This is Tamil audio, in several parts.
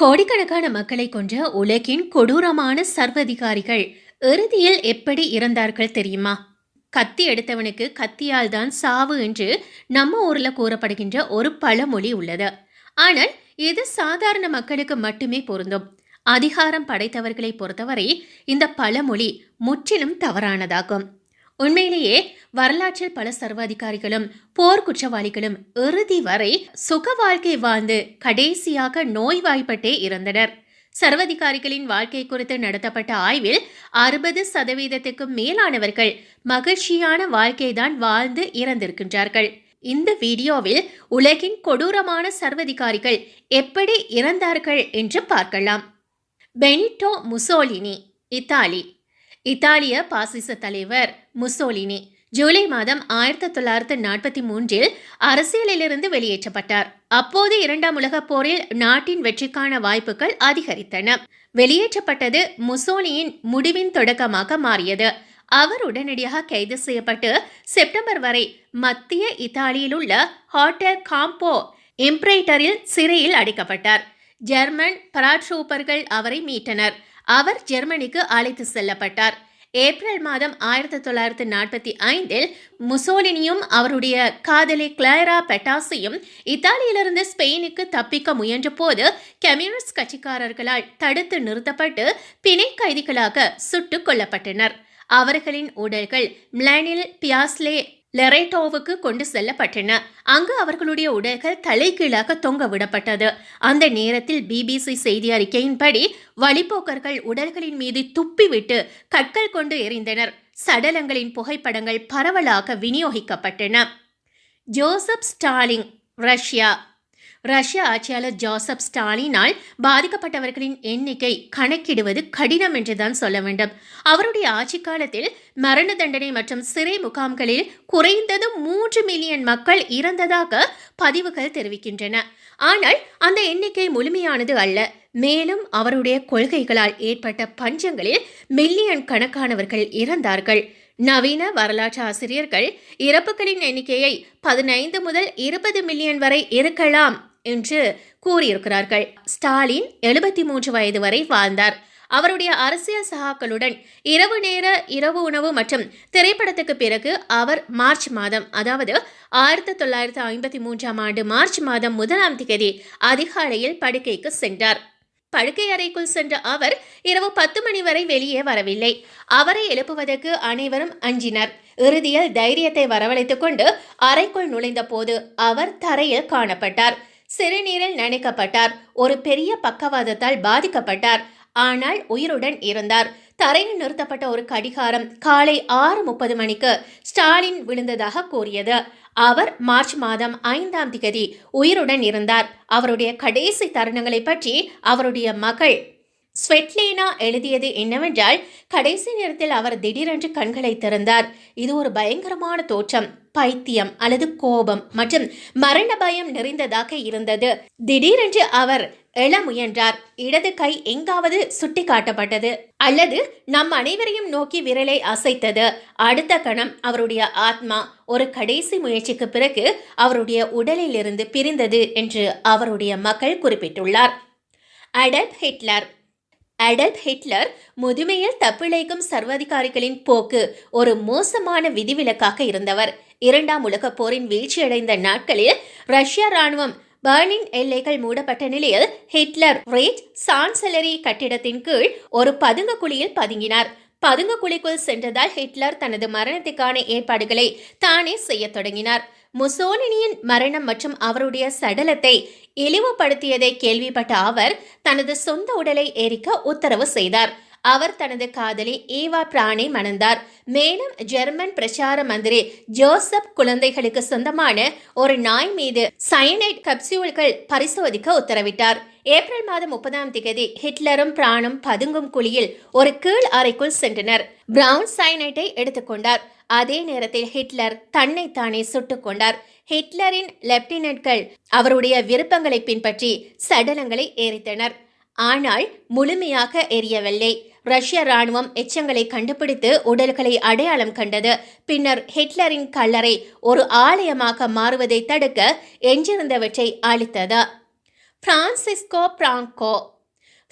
கோடிக்கணக்கான மக்களை கொன்ற உலகின் கொடூரமான சர்வதிகாரிகள் இறுதியில் எப்படி இறந்தார்கள் தெரியுமா? கத்தி எடுத்தவனுக்கு கத்தியால் தான் சாவு என்று நம்ம ஊர்ல கூறப்படுகின்ற ஒரு பழமொழி உள்ளது. ஆனால் இது சாதாரண மக்களுக்கு மட்டுமே பொருந்தும். அதிகாரம் படைத்தவர்களை பொறுத்தவரை இந்த பழமொழி முற்றிலும் தவறானதாகும். உண்மையிலேயே வரலாற்றில் பல சர்வாதிகாரிகளும் போர் குற்றவாளிகளும் இறுதி வரை சுக வாழ்க்கை வாழ்ந்து கடைசியாக நோய்வாய்ப்பட்டே இறந்தனர். சர்வதிகாரிகளின் வாழ்க்கை குறித்து நடத்தப்பட்ட ஆய்வில் அறுபது சதவீதத்துக்கும் மேலானவர்கள் மகிழ்ச்சியான வாழ்க்கைதான் வாழ்ந்து இறந்திருக்கின்றார்கள். இந்த வீடியோவில் உலகின் கொடூரமான சர்வதிகாரிகள் எப்படி இறந்தார்கள் என்று பார்க்கலாம். Benito Mussolini Italy. இத்தாலிய பாசிச தலைவர் முசோலினி ஜூலை மாதம் ஆயிரத்தி தொள்ளாயிரத்து நாற்பத்தி மூன்றில் அரசியலிலிருந்து வெளியேற்றப்பட்டார். அப்போது இரண்டாம் உலகப் போரில் நாட்டின் வெற்றிக்கான வாய்ப்புகள் அதிகரித்தன. வெளியேற்றப்பட்டது முசோலியின் முடிவின் தொடக்கமாக மாறியது. அவர் உடனடியாக கைது செய்யப்பட்டு செப்டம்பர் வரை மத்திய இத்தாலியில் உள்ள ஹோட்டல் காம்போ இம்ப்ரேட்டரில் சிறையில் அடைக்கப்பட்டார். ஜெர்மன் பராட்ரூப்பர்கள் அவரை மீட்டனர். அவர் ஜெர்மனிக்கு அழைத்து செல்லப்பட்டார். ஏப்ரல் மாதம் ஆயிரத்தி தொள்ளாயிரத்தி நாற்பத்தி ஐந்தில் முசோலினியும் அவருடைய காதலி கிளாரா பெட்டாசியும் இத்தாலியிலிருந்து ஸ்பெயினுக்கு தப்பிக்க முயன்றபோது கம்யூனிஸ்ட் கட்சிக்காரர்களால் தடுத்து நிறுத்தப்பட்டு பிணை கைதிகளாக சுட்டுக் கொல்லப்பட்டனர். அவர்களின் உடல்கள் மிளானில் பியாஸ்லே லெரேட்டோவுக்கு கொண்டு செல்லப்பட்டன. அங்கு அவர்களுடைய உடைகள் தலைகீழாக தொங்க விடப்பட்டது. அந்த நேரத்தில் பிபிசி செய்தி அறிக்கையின்படி வழிப்போக்கர்கள் உடல்களின் மீது துப்பிவிட்டு கற்கள் கொண்டு எறிந்தனர். சடலங்களின் புகைப்படங்கள் பரவலாக விநியோகிக்கப்பட்டன. Joseph Stalin Russia. ரஷ்ய ஆட்சியாளர் ஜோசப் ஸ்டாலினால் பாதிக்கப்பட்டவர்களின் எண்ணிக்கை கணக்கிடுவது கடினம் என்றுதான் சொல்ல வேண்டும். அவருடைய ஆட்சி காலத்தில் மரண தண்டனை மற்றும் சிறை முகாம்களில் குறைந்தது மூன்று மில்லியன் மக்கள் இறந்ததாக பதிவுகள் தெரிவிக்கின்றன. ஆனால் அந்த எண்ணிக்கை முழுமையானது அல்ல. மேலும் அவருடைய கொள்கைகளால் ஏற்பட்ட பஞ்சங்களில் மில்லியன் கணக்கானவர்கள் இறந்தார்கள். நவீன வரலாற்று ஆசிரியர்கள் இறப்புகளின் எண்ணிக்கையை பதினைந்து முதல் இருபது மில்லியன் வரை இருக்கலாம் என்று கூறியிருக்கிறார்கள். ஸ்டாலின் எழுபத்தி மூன்று வயது வரை வாழ்ந்தார். அவருடைய அரசியல் சகாக்களுடன் இரவு நேர இரவு உணவு மற்றும் திரைப்படத்துக்கு பிறகு அவர் மார்ச் மாதம் அதாவது ஆயிரத்தி தொள்ளாயிரத்தி ஐம்பத்தி மூன்றாம் ஆண்டு மார்ச் மாதம் முதலாம் தேதி அதிகாலையில் படுக்கைக்கு சென்றார். படுக்கை அறைக்குள் சென்ற அவர் இரவு பத்து மணி வரை வெளியே வரவில்லை. அவரை எழுப்புவதற்கு அனைவரும் அஞ்சினர். இறுதியில் தைரியத்தை வரவழைத்துக் கொண்டு அறைக்குள் நுழைந்த போது அவர் தரையில் காணப்பட்டார். சிறுநீரில் நனைக்கப்பட்டார். ஒரு பெரிய பக்கவாதத்தால் பாதிக்கப்பட்டார். ஆனால் உயிருடன் இருந்தார். தரையில் நிறுத்தப்பட்ட ஒரு கடிகாரம் காலை ஆறு முப்பது மணிக்கு ஸ்டாலின் விழுந்ததாக கூறியது. அவர் மார்ச் மாதம் ஐந்தாம் திகதி உயிருடன் இருந்தார். அவருடைய கடைசி தருணங்களை பற்றி அவருடைய மகள் ஸ்வெட்லேனா எழுதியது என்னவென்றால் கடைசி நேரத்தில் அவர் திடீரென்று கண்களை திறந்தார். இது ஒரு பயங்கரமான தோற்றம். பைத்தியம் அல்லது கோபம் மற்றும் மரண பயம் நிறைந்ததாக இருந்தது. திடீரென்று அவர் எழ முயன்றார். இடது கை எங்காவது சுட்டி காட்டப்பட்டது அல்லது நம் அனைவரையும் நோக்கி விரலை அசைத்தது. அடுத்த கணம் அவருடைய ஆத்மா ஒரு கடைசி முயற்சிக்கு பிறகு அவருடைய உடலிலிருந்து பிரிந்தது என்று அவருடைய மக்கள் குறிப்பிட்டுள்ளார். அடல்ப் ஹிட்லர். அடல்ப் ஹிட்லர் முதுமையில் தப்பிழைக்கும் சர்வாதிகாரிகளின் போக்கு ஒரு மோசமான விதிவிலக்காக இருந்தவர். இரண்டாம் உலகப் போரின் வீழ்ச்சியடைந்த நாட்களில் ரஷ்ய ராணுவம் பர்னின் எல்லைகள் மூடப்பட்ட நிலையில் ஹிட்லர் ரேட் சான்சலரி கட்டிடத்தின் கீழ் ஒரு பதுங்க குழியில் பதுங்கினார். பதுங்க குழிக்குள் சென்றதால் ஹிட்லர் தனது மரணத்துக்கான ஏற்பாடுகளை தானே செய்யத் தொடங்கினார். முசோலினியின் மரணம் மற்றும் அவருடைய சடலத்தை இழிவுபடுத்தியதை கேள்விப்பட்ட அவர் தனது சொந்த உடலை எரிக்க உத்தரவு செய்தார். அவர் தனது காதலி ஈவா பிரானை மணந்தார். மேலும் ஜெர்மன் பிரச்சார மந்திரி ஜோசப் குழந்தைகளுக்கு சொந்தமான ஒரு நாய் மீது சயனைட் கப்சியூல்கள் பரிசோதிக்க உத்தரவிட்டார். ஏப்ரல் மாதம் முப்பதாம் தேதி ஹிட்லரும் பிரானும் பதுங்கும் குழியில் ஒரு கீழ் அறைக்குள் சென்றனர். பிரவுன் சயனைட்டை எடுத்துக்கொண்டார் அதே நேரத்தில் ஹிட்லர் தன்னைத்தானே சுட்டுக் கொண்டார். ஹிட்லரின் லெப்டினன்ட்கள் அவருடைய விருப்பங்களை பின்பற்றி சடலங்களை எரித்தனர் ஆனால் முழுமையாக எரியவில்லை. ரஷ்ய ராணுவம் எச்சங்களை கண்டுபிடித்து உடல்களை அடையாளம் கண்டது. பின்னர் ஹிட்லரின் கல்லறை ஒரு ஆலயமாக மாறுவதை தடுக்க எஞ்சிருந்தவற்றை அளித்தது பிரான்சிஸ்கோ பிராங்கோ.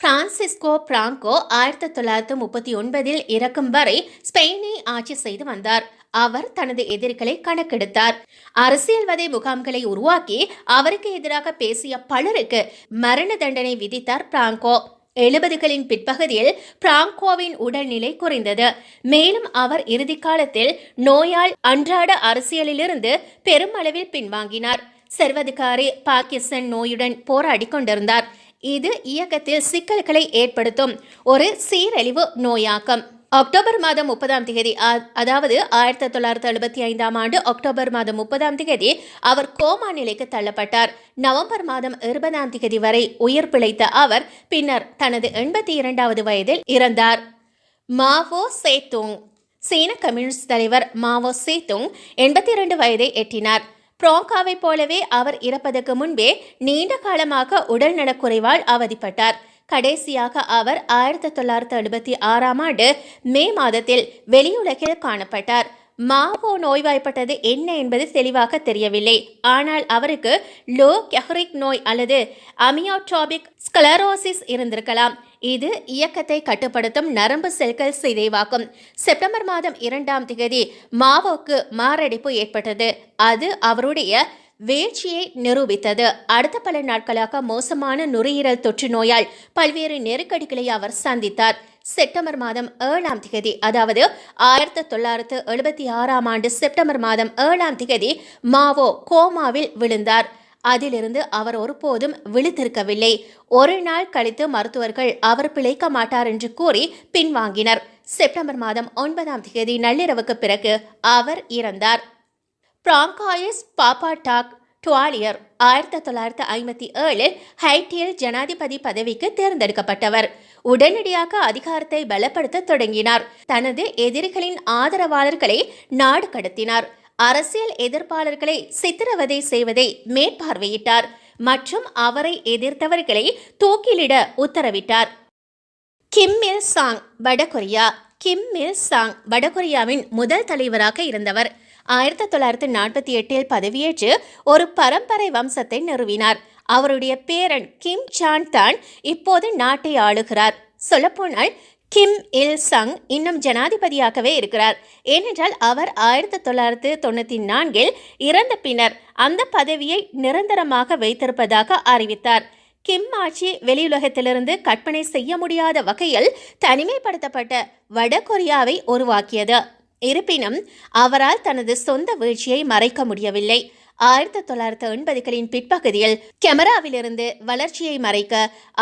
பிரான்சிஸ்கோ பிராங்கோ ஆயிரத்தி தொள்ளாயிரத்தி முப்பத்தி ஒன்பதில் இறக்கும் வரை ஸ்பெயினை ஆட்சி செய்து வந்தார். அவர் தனது எதிரிகளை கணக்கெடுத்தார். அரசியல்வாதி முகாம்களை உருவாக்கி அவருக்கு எதிராக பேசிய பலருக்கு மரண தண்டனை விதித்தார் பிராங்கோ. எழுபதுகளின் பிற்பகுதியில் பிராங்கோவின் உடல்நிலை குறைந்தது. மேலும் அவர் இறுதி காலத்தில் நோயால் அன்றாட அரசியலிலிருந்து பெருமளவில் பின்வாங்கினார். சர்வதிகாரி பாகிஸ்தான் நோயுடன் போராடி கொண்டிருந்தார். இது இயக்கத்தில் சிக்கல்களை ஏற்படுத்தும் ஒரு சீரழிவு நோயாக்கம். அக்டோபர் மாதம் முப்பதாம் தேதி அதாவது ஆயிரத்தி தொள்ளாயிரத்தி எழுபத்தி ஐந்தாம் ஆண்டு அக்டோபர் மாதம் முப்பதாம் தேதி அவர் கோமா நிலைக்கு தள்ளப்பட்டார். நவம்பர் மாதம் இருபதாம் தேதி வரை உயிர் பிழைத்த அவர் பின்னர் தனது எண்பத்தி இரண்டாவது வயதில் இறந்தார். மாவோ சேத்துங் சீன கம்யூனிஸ்ட் தலைவர் மாவோ சேத்துங் எண்பத்தி இரண்டு வயதை எட்டினார். புரோங்காவைப் போலவே அவர் இறப்பதற்கு முன்பே நீண்ட காலமாக உடல்நலக்குறைவால் அவதிப்பட்டார். கடைசியாக அவர் ஆயிரத்தி தொள்ளாயிரத்தி எழுபத்தி ஆறாம் ஆண்டு மே மாதத்தில் வெளியுலகில் காணப்பட்டார். மாவோ நோய்வாய்ப்பட்டது என்ன என்பது தெளிவாக தெரியவில்லை. ஆனால் அவருக்கு லோ கெஹரிக் நோய் அல்லது அமியோட்ராபிக் ஸ்கலரோசிஸ் இருந்திருக்கலாம். இது இயக்கத்தை கட்டுப்படுத்தும் நரம்பு செல்கள் சிதைவாக்கும். செப்டம்பர் மாதம் இரண்டாம் தேதி மாவோக்கு மாரடைப்பு ஏற்பட்டது. அது அவருடைய வீழ்ச்சியை நிரூபித்தது. அடுத்த பல நாட்களாக மோசமான நுரையீரல் தொற்று நோயால் பல்வேறு நெருக்கடிகளை அவர் சந்தித்தார். செப்டம்பர் மாதம் ஏழாம் திகதி அதாவது ஆயிரத்தி தொள்ளாயிரத்து எழுபத்தி ஆறாம் ஆண்டு செப்டம்பர் மாதம் ஏழாம் திகதி மாவோ கோமாவில் விழுந்தார். அதிலிருந்து அவர் ஒருபோதும் விழித்திருக்கவில்லை. ஒரு நாள் கழித்து மருத்துவர்கள் அவர் பிழைக்க மாட்டார் என்று கூறி பின்வாங்கினர். செப்டம்பர் மாதம் ஒன்பதாம் தேதி நள்ளிரவுக்கு பிறகு அவர் இறந்தார். பிராங்காயஸ் பாப்பாடாக் டுவாலியர் ஆயிரத்தி தொள்ளாயிரத்தி ஐம்பத்தி ஏழில் ஹைட்டியில் ஜனாதிபதி பதவிக்கு தேர்ந்தெடுக்கப்பட்டவர் உடனடியாக அதிகாரத்தை பலப்படுத்த தொடங்கினார் தனது எதிரிகளின் ஆதரவாளர்களை நாடு கடத்தினார் அரசியல் எதிர்ப்பாளர்களை சித்திரவதை செய்வதை மேற்பார்வையிட்டார் மற்றும் அவரை எதிர்த்தவர்களை தூக்கிலிட உத்தரவிட்டார் கிம் இல் சாங் வடகொரியா கிம் இல் சாங் வடகொரியாவின் முதல் தலைவராக இருந்தவர் ஆயிரத்தி தொள்ளாயிரத்தி நாற்பத்தி எட்டில் பதவியேற்று ஒரு பரம்பரை வம்சத்தை நிறுவினார். அவருடைய பேரன் கிம் சான் தான் இப்போது நாட்டை ஆளுகிறார். சொல்லப்போனால் கிம் இல் சங் இன்னும் ஜனாதிபதியாகவே இருக்கிறார். ஏனென்றால் அவர் ஆயிரத்தி தொள்ளாயிரத்து தொண்ணூற்றி நான்கில் இறந்த பின்னர் அந்த பதவியை நிரந்தரமாக வைத்திருப்பதாக அறிவித்தார். கிம் ஆட்சி வெளியுலகத்திலிருந்து கற்பனை செய்ய முடியாத வகையில் தனிமைப்படுத்தப்பட்ட வடகொரியாவை உருவாக்கியது. இருப்பினும் அவரால் தனது சொந்த வீழ்ச்சியை மறைக்க முடியவில்லை. ஆயிரத்தி தொள்ளாயிரத்தி எண்பதுகளின் பிற்பகுதியில் கெமராவிலிருந்து வளர்ச்சியை மறைக்க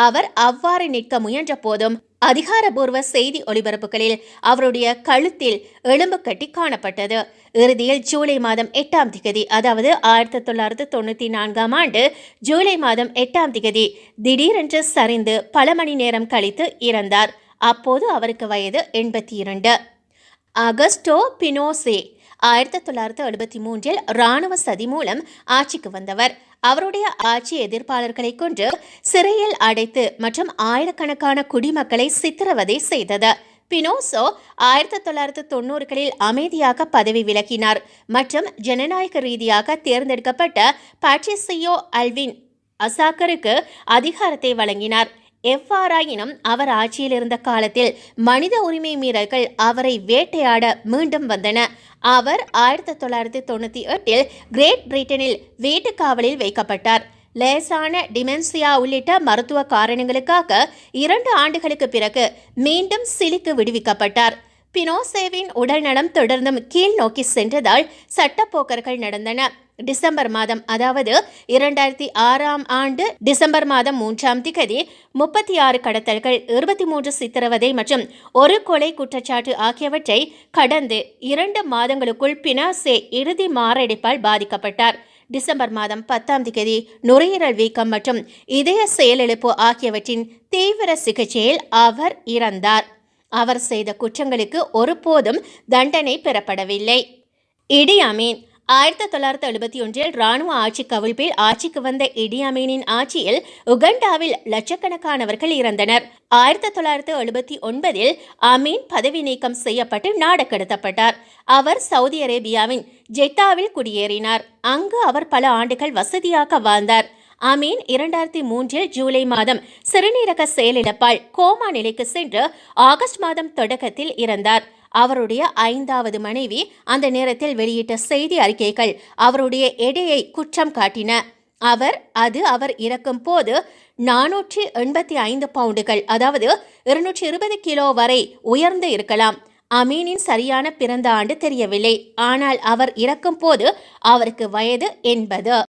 அவர் அவ்வாறு நிற்க முயன்ற போதும் அதிகாரபூர்வ செய்தி ஒளிபரப்புகளில் அவருடைய கழுத்தில் எலும்பு கட்டி காணப்பட்டது. இறுதியில் ஜூலை மாதம் எட்டாம் திகதி அதாவது ஆயிரத்தி தொள்ளாயிரத்து தொண்ணூற்றி நான்காம் ஆண்டு ஜூலை மாதம் எட்டாம் திகதி திடீரென்று சரிந்து பல மணி நேரம் கழித்து இறந்தார். அப்போது அவருக்கு வயது எண்பத்தி இரண்டு. அகஸ்டோ பினோசே ஆயிரத்தி தொள்ளாயிரத்தி எழுபத்தி மூன்றில் இராணுவ சதி மூலம் ஆட்சிக்கு வந்தவர். அவருடைய ஆட்சி எதிர்ப்பாளர்களை கொண்டு சிறையில் அடைத்து மற்றும் ஆயிரக்கணக்கான குடிமக்களை சித்திரவதை செய்தது. பினோசோ ஆயிரத்தி தொள்ளாயிரத்தி தொண்ணூறுகளில் அமைதியாக பதவி விலகினார் மற்றும் ஜனநாயக ரீதியாக தேர்ந்தெடுக்கப்பட்ட பாட்ரிசியோ அல்வின் அசாக்கருக்கு அதிகாரத்தை வழங்கினார். எவ்வாறாயினும் அவர் ஆட்சியில் இருந்த காலத்தில் மனித உரிமை மீறல்கள் அவரை வேட்டையாட மீண்டும் வந்தன. அவர் ஆயிரத்தி தொள்ளாயிரத்தி தொண்ணூற்றி எட்டில் கிரேட் பிரிட்டனில் வீட்டுக்காவலில் வைக்கப்பட்டார். லேசான டிமென்சியா உள்ளிட்ட மருத்துவ காரணங்களுக்காக இரண்டு ஆண்டுகளுக்கு பிறகு மீண்டும் சிலிக்கு விடுவிக்கப்பட்டார். பினோசேவின் உடல்நலம் தொடர்ந்தும் கீழ் நோக்கி சென்றதால் சட்டப்போக்கர்கள் நடந்தன டிசம்பர் மாதம் அதாவது இரண்டாயிரத்தி ஆறாம் ஆண்டு டிசம்பர் மாதம் மூன்றாம் திகதி முப்பத்தி ஆறு கடத்தல்கள் இருபத்தி மூன்று சித்திரவதை மற்றும் ஒரு கொலை குற்றச்சாட்டு ஆகியவற்றை கடந்து இரண்டு மாதங்களுக்குள் பினாசே இறுதி மாரடைப்பால் பாதிக்கப்பட்டார். டிசம்பர் மாதம் பத்தாம் திகதி நுரையீரல் வீக்கம் மற்றும் இதய செயலிழப்பு ஆகியவற்றின் தீவிர சிகிச்சையில் அவர் இறந்தார். அவர் செய்த குற்றங்களுக்கு ஒருபோதும் தண்டனை பெறப்படவில்லை. இடி அமீன். ஆயிரத்தி தொள்ளாயிரத்தி எழுபத்தி ஒன்றில் ராணுவ ஆட்சி கவிழ்ப்பில் ஆட்சிக்கு வந்த இடி அமீனின் ஆட்சியில் உகண்டாவில் லட்சக்கணக்கானவர்கள் இறந்தனர். ஆயிரத்தி தொள்ளாயிரத்தி எழுபத்தி ஒன்பதில் அமீன் பதவி நீக்கம் செய்யப்பட்டு நாடு கடத்தப்பட்டார். அவர் சவுதி அரேபியாவின் ஜெட்டாவில் குடியேறினார். அங்கு அவர் பல ஆண்டுகள் வசதியாக வாழ்ந்தார். அமீன் இரண்டாயிரத்தி மூன்றில் ஜூலை மாதம் சிறுநீரக செயலிழப்பால் கோமா நிலைக்கு சென்று ஆகஸ்ட் மாதம் தொடக்கத்தில் இறந்தார். அவருடைய ஐந்தாவது மனைவி அந்த நேரத்தில் வெளியிட்ட செய்தி அறிக்கைகள் அவருடைய எடையை குற்றம் காட்டின. அவர் அது அவர் இறக்கும் போது நானூற்றி எண்பத்தி ஐந்து பவுண்டுகள் அதாவது இருநூற்றி இருபது கிலோ வரை உயர்ந்து இருக்கலாம். அமீனின் சரியான பிறந்த ஆண்டு தெரியவில்லை. ஆனால் அவர் இறக்கும் போது அவருக்கு வயது எண்பது.